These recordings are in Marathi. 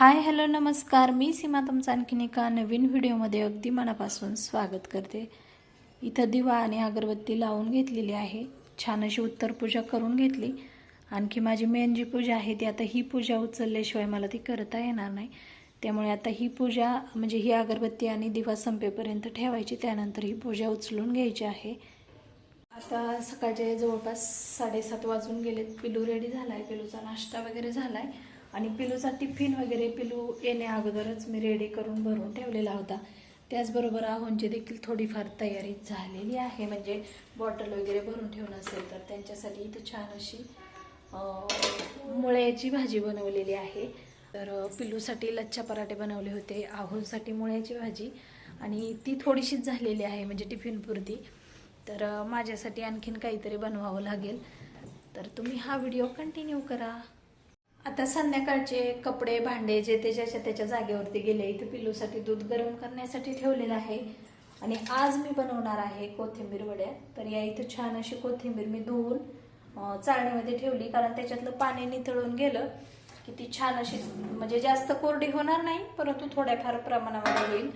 हाय हॅलो नमस्कार. मी सीमा तुमचं आणखीन एका नवीन व्हिडिओमध्ये अगदी मनापासून स्वागत करते. इथं दिवा आणि अगरबत्ती लावून घेतलेली आहे. छान अशी उत्तर पूजा करून घेतली. आणखी माझी मेन जी पूजा आहे ती आता ही पूजा उचलल्याशिवाय मला ती करता येणार नाही. त्यामुळे आता ही पूजा म्हणजे ही अगरबत्ती आणि दिवा संपेपर्यंत ठेवायची. त्यानंतर ही पूजा उचलून घ्यायची आहे. आता सकाळचे जवळपास साडेसात वाजून गेलेत. पिलू रेडी झाला आहे पिलूचा नाश्ता वगैरे झाला आहे आणि पिलूचा टिफिन वगैरे पिलू येण्या अगोदरच मी रेडी करून भरून ठेवलेला होता. त्याचबरोबर आहोंची देखील थोडीफार तयारी झालेली आहे. म्हणजे बॉटल वगैरे भरून ठेवून असेल तर त्यांच्यासाठी इथं छान अशी मुळ्याची भाजी बनवलेली आहे. तर पिलूसाठी पिल्लूसाठी लच्छा पराठे बनवले होते. आहोंसाठी मुळ्याची भाजी. आणि ती थोडीशीच झालेली आहे म्हणजे टिफिनपुरती तर माझ्यासाठी आणखीन काहीतरी बनवावं लागेल. तर तुम्ही हा व्हिडिओ कंटिन्यू करा. आता संध्याकाळचे कपडे भांडे जे ते ज्याच्या त्याच्या जागेवरती गेले इथं पिल्लूसाठी दूध गरम करण्यासाठी ठेवलेलं आहे. आणि आज मी बनवणार आहे कोथिंबीर वड्या तर या इथं छान अशी कोथिंबीर मी धुवून चाळणीमध्ये ठेवली. कारण त्याच्यातलं पाणी नितळून गेलं की ती छान अशी म्हणजे जास्त कोरडी होणार नाही परंतु थोड्याफार प्रमाणामध्ये होईल.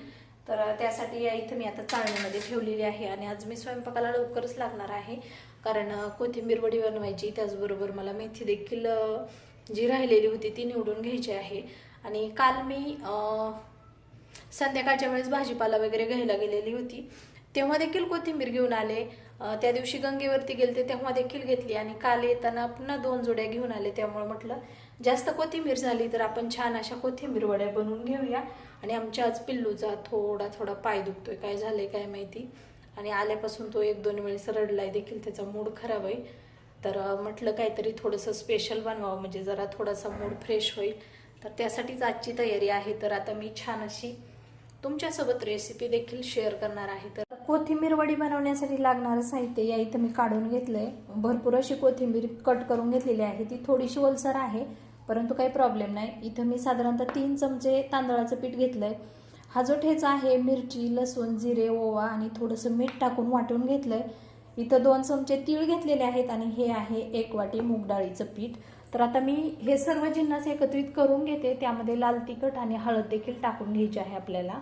तर त्यासाठी या इथं मी आता चाळणीमध्ये ठेवलेली आहे. आणि आज मी स्वयंपाकाला लवकरच लागणार आहे. कारण कोथिंबीर वडी बनवायची त्याचबरोबर मला मेथी देखील जी राहिलेली होती ती निवडून घ्यायची आहे. आणि काल मी संध्याकाळच्या वेळेस भाजीपाला वगैरे घ्यायला गेलेली होती. तेव्हा देखील कोथिंबीर घेऊन आले. त्या दिवशी गंगेवरती गेलते तेव्हा देखील घेतली. आणि काल येताना पुन्हा दोन जोड्या घेऊन आले त्यामुळे म्हटलं जास्त कोथिंबीर झाली तर आपण छान अशा कोथिंबीर वड्या बनवून घेऊया. आणि आमच्या आज पिल्लूचा थोडा थोडा पाय दुखतोय. काय झालंय काय माहिती. आणि आल्यापासून तो एक दोन वेळेस रडलाय. देखील त्याचा मूड खराब आहे. तर म्हटलं काहीतरी थोडंसं स्पेशल बनवावं म्हणजे जरा थोडासा मूड फ्रेश होईल. तर त्यासाठीच आजची तयारी आहे. तर आता मी छान अशी तुमच्यासोबत रेसिपी देखील शेअर करणार आहे. तर कोथिंबीर वडी बनवण्यासाठी लागणारं साहित्य या इथं मी काढून घेतलं आहे भरपूर अशी कोथिंबीर कट करून घेतलेली आहे. ती थोडीशी ओलसर आहे परंतु काही प्रॉब्लेम नाही. इथं मी साधारणतः तीन चमचे तांदळाचं पीठ घेतलं आहे हा जो ठेचा आहे मिरची लसूण जिरे ओवा आणि थोडंसं मीठ टाकून वाटून घेतलं आहे इथं दोन चमचे तीळ घेतलेले आहेत आणि हे आहे एक वाटी मूग डाळीचं पीठ. तर आता मी हे सर्व जिन्नस एकत्रित करून घेते. त्यामध्ये लाल तिखट आणि हळद देखील टाकून घ्यायची आहे आपल्याला.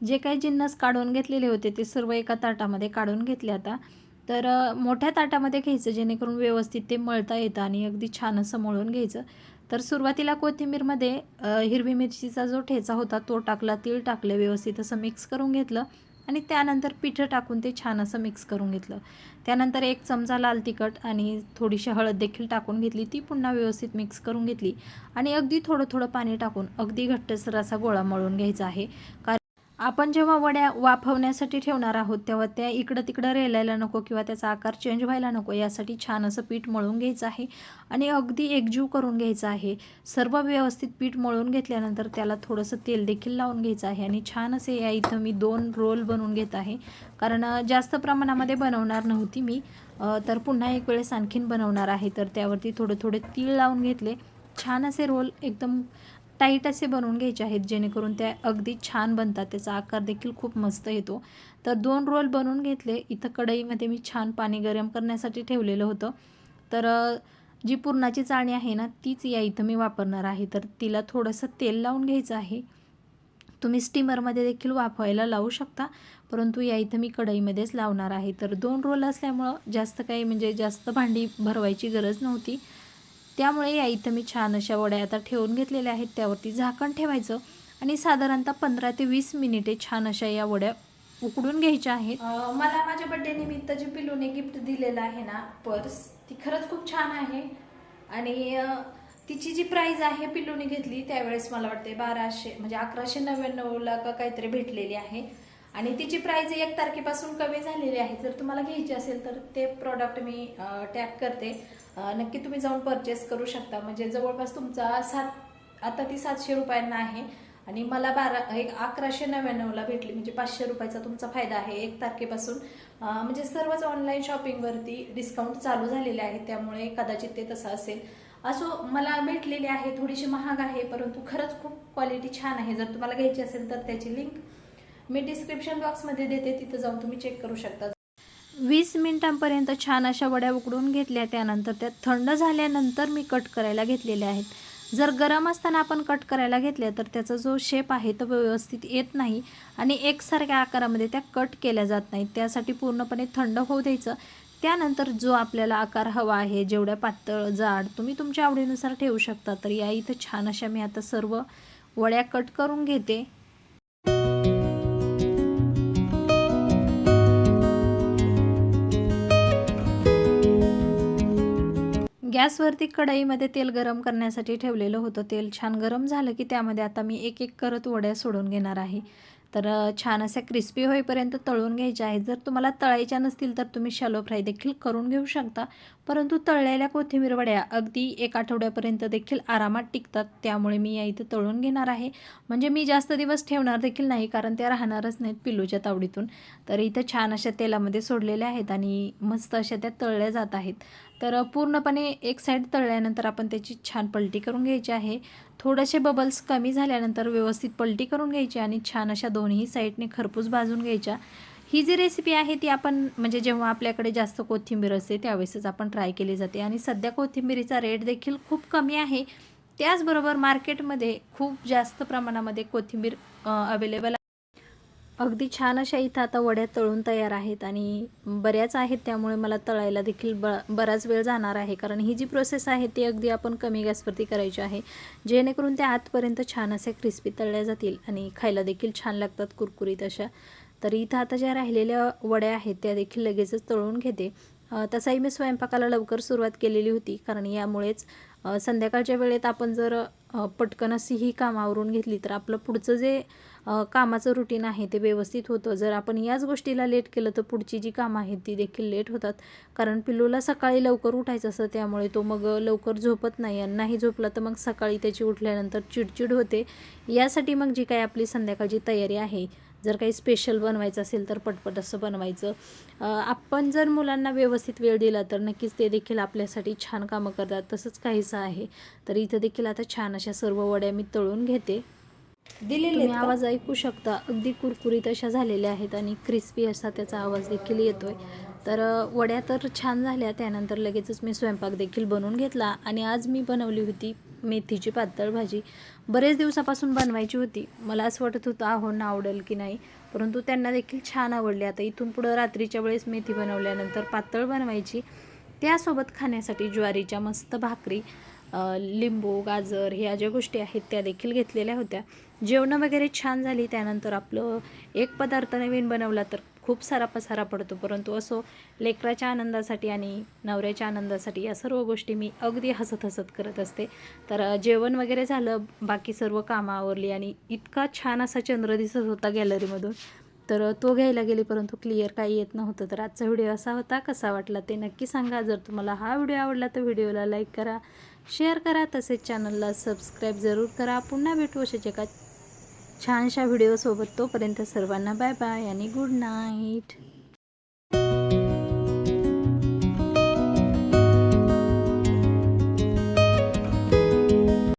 जे काही जिन्नस काढून घेतलेले होते ते सर्व एका ताटामध्ये काढून घेतले आता. तर मोठ्या ताटामध्ये घ्यायचं जेणेकरून व्यवस्थित ते मळता येतं आणि अगदी छान असं मळून घ्यायचं. तर सुरुवातीला कोथिंबीरमध्ये हिरवी मिरचीचा जो ठेचा होता तो टाकला तीळ टाकले व्यवस्थित असं मिक्स करून घेतलं. आणि त्यानंतर पिठं टाकून ते छान असं मिक्स करून घेतलं. त्यानंतर एक चमचा लाल तिखट आणि थोडीशी हळद देखील टाकून घेतली. ती पुन्हा व्यवस्थित मिक्स करून घेतली. आणि अगदी थोडं थोडं पाणी टाकून अगदी घट्टसर असा गोळा मळून घ्यायचा आहे. कारण आपण जेव्हा वड्या वाफवण्यासाठी ठेवणार आहोत तेव्हा त्या इकडं तिकडं रेलायला नको किंवा त्याचा आकार चेंज व्हायला नको. यासाठी छान असं पीठ मळून घ्यायचं आहे आणि अगदी एकजीव करून घ्यायचं आहे. सर्व व्यवस्थित पीठ मळून घेतल्यानंतर त्याला थोडंसं तेल देखील लावून घ्यायचं आहे आणि छान असे या इथं मी दोन रोल बनवून घेत आहे. कारण जास्त प्रमाणामध्ये बनवणार नव्हती मी तर पुन्हा एक वेळेस आणखीन बनवणार आहे. तर त्यावरती थोडे थोडे तीळ लावून घेतले. छान असे रोल एकदम टाईट असे बनवून घ्यायचे आहेत जेणेकरून ते अगदी छान बनतात. त्याचा आकार देखील खूप मस्त येतो. तर दोन रोल बनवून घेतले. इथं कढईमध्ये मी छान पाणी गरम करण्यासाठी ठेवलेलं होतं. तर जी पुरणाची चाळणी आहे ना तीच या इथं मी वापरणार आहे. तर तिला थोडंसं तेल लावून घ्यायचं आहे. तुम्ही स्टीमरमध्ये देखील वाफवायला लावू शकता परंतु या इथं मी कढईमध्येच लावणार आहे. तर दोन रोल असल्यामुळं जास्त काही म्हणजे जास्त भांडी भरवायची गरज नव्हती. त्यामुळे या इथं मी छान अशा वड्या आता ठेवून घेतलेल्या आहेत. त्यावरती झाकण ठेवायचं आणि साधारणतः पंधरा ते वीस मिनिटे छान अशा या वड्या उकडून घ्यायच्या आहेत. मला माझ्या बड्डे निमित्त जे पिलूने गिफ्ट दिलेलं आहे ना पर्स ती खरंच खूप छान आहे. आणि तिची जी प्राईज आहे पिलूने घेतली त्यावेळेस मला वाटते बाराशे म्हणजे अकराशे नव्याण्णवला का काहीतरी भेटलेली आहे. आणि तिची प्राइस एक तारखेपासून कमी झालेली आहे. जर तुम्हाला घ्यायची असेल तर ते प्रॉडक्ट मी टॅग करते. नक्की तुम्ही जाऊन परचेस करू शकता. म्हणजे जवळपास तुमचा सात आता ती सातशे रुपयांना आहे. आणि मला बारा एक अकराशे नव्याण्णवला भेटली. म्हणजे पाचशे रुपयाचा तुमचा फायदा आहे एक तारखेपासून. म्हणजे सर्वच ऑनलाईन शॉपिंगवरती डिस्काउंट चालू झालेले आहे त्यामुळे कदाचित ते तसं असेल. असो मला भेटलेली आहे थोडीशी महाग आहे परंतु खरंच खूप क्वालिटी छान आहे. जर तुम्हाला घ्यायची असेल तर त्याची लिंक मी डिस्क्रिप्शन बॉक्समध्ये देते तिथं जाऊन तुम्ही चेक करू शकता. वीस मिनिटांपर्यंत छान अशा वड्या उकडून घेतल्या त्यानंतर त्या थंड झाल्यानंतर मी कट करायला घेतलेल्या आहेत. जर गरम असताना आपण कट करायला घेतल्या तर त्याचा जो शेप आहे तो व्यवस्थित येत नाही आणि एकसारख्या आकारामध्ये त्या कट केल्या जात नाहीत. त्यासाठी पूर्णपणे थंड होऊ द्यायचं. त्यानंतर जो आपल्याला आकार हवा आहे जेवढ्या पातळ जाड तुम्ही तुमच्या आवडीनुसार ठेवू शकता. तर या इथं छान अशा मी आता सर्व वड्या कट करून घेते. गॅसवरती कढईमध्ये तेल गरम करण्यासाठी ठेवलेलं होतं. तेल छान गरम झालं की त्यामध्ये आता मी एक एक करत वड्या सोडून घेणार आहे. तर छान अशा क्रिस्पी होईपर्यंत तळून घ्यायच्या आहेत. जर तुम्हाला तळायच्या नसतील तर तुम्ही शॅलो फ्राय देखील करून घेऊ शकता. परंतु तळलेल्या कोथिंबीर वड्या अगदी एक आठवड्यापर्यंत देखील आरामात टिकतात. त्यामुळे मी या इथं तळून घेणार आहे. म्हणजे मी जास्त दिवस ठेवणार देखील नाही कारण त्या राहणारच नाहीत पिल्लूच्या तावडीतून. तर इथं छान अशा तेलामध्ये सोडलेल्या आहेत आणि मस्त अशा त्या तळल्या जात आहेत. तर पूर्णपणे एक साईड तळल्यानंतर आपण त्याची छान पलटी करून घ्यायची आहे. थोडेसे बबल्स कमी झाल्यानंतर व्यवस्थित पलटी करून घ्यायची आणि छान अशा दोन्ही साईडने खरपूस भाजून घ्यायच्या. ही जी रेसिपी आहे ती आपण म्हणजे जेव्हा आपल्याकडे जास्त कोथिंबीर असते त्यावेळेसच आपण ट्राय केली जाते. आणि सध्या कोथिंबीरीचा रेट देखील खूप कमी आहे. त्याचबरोबर मार्केटमध्ये खूप जास्त प्रमाणामध्ये कोथिंबीर अवेलेबल अगदी छान अशा इथं आता वड्या तळून तयार आहेत आणि बऱ्याच आहेत त्यामुळे मला तळायला देखील ब बराच वेळ जाणार आहे. कारण ही जी प्रोसेस आहे ती अगदी आपण कमी गॅसवरती करायची आहे. जेणेकरून त्या आतपर्यंत छान अशा क्रिस्पी तळल्या जातील आणि खायला देखील छान लागतात कुरकुरीत अशा. तर इथं आता ज्या राहिलेल्या वड्या आहेत त्या देखील लगेचच तळून घेते. तसाही मी स्वयंपाकाला लवकर सुरुवात केलेली होती. कारण यामुळेच संध्याकाळच्या वेळेत आपण जर पटकन अशी ही कामावरून घेतली तर आपलं पुढचं जे कामाचं रुटीन आहे ते व्यवस्थित होतं. जर आपण याच गोष्टीला लेट केलं तर पुढची जी कामं आहेत ती देखील लेट होतात. कारण पिल्लूला सकाळी लवकर उठायचं असतं त्यामुळे तो मग लवकर झोपत नाही. आणि नाही झोपला तर मग सकाळी त्याची उठल्यानंतर चिडचिड होते. यासाठी मग जी काही आपली संध्याकाळची तयारी आहे जर काही स्पेशल बनवायचं असेल तर पटपट असं बनवायचं. आपण जर मुलांना व्यवस्थित वेळ दिला तर नक्कीच ते देखील आपल्यासाठी छान कामं करतात. तसंच काहीसं आहे. तर इथं देखील आता छान अशा सर्व वड्या मी तळून घेते. तुम्ही आवाज ऐकू शकता. अगदी कुरकुरीत अशा झालेल्या आहेत आणि क्रिस्पी असा त्याचा आवाज देखील येतोय. तर अ, वड्या तर छान झाल्या. त्यानंतर लगेचच मी स्वयंपाक देखील बनवून घेतला आणि आज मी बनवली होती मेथीची पातळ भाजी. बरेच दिवसापासून बनवायची होती. मला असं वाटत होतं आहोंना आवडेल की नाही? परंतु त्यांना देखील छान आवडली. आता इथून पुढं रात्रीच्या वेळेस मेथी बनवल्यानंतर पातळ बनवायची. त्यासोबत खाण्यासाठी ज्वारीच्या मस्त भाकरी लिंबू गाजर ह्या ज्या गोष्टी आहेत त्या देखील घेतलेल्या होत्या. जेवणं वगैरे छान झाली त्यानंतर आपलं एक पदार्थ नवीन बनवला तर खूप सारा पसारा पडतो. परंतु असो लेकराच्या आनंदासाठी आणि नवऱ्याच्या आनंदासाठी या सर्व गोष्टी मी अगदी हसत हसत करत असते. तर जेवण वगैरे झालं बाकी सर्व कामं आवरली आणि इतका छान असा चंद्र दिसत होता गॅलरीमधून. तर तो घ्यायला गेले परंतु क्लिअर काही येत नव्हतं. तर आजचा व्हिडिओ असा होता कसा वाटला ते नक्की सांगा. जर तुम्हाला हा व्हिडिओ आवडला तर व्हिडिओला लाईक करा शेअर करा. तसेच चॅनलला सबस्क्राईब जरूर करा. पुन्हा भेटू अशाच एका छानशा व्हिडिओसोबत तोपर्यंत सर्वांना बाय बाय आणि गुड नाईट.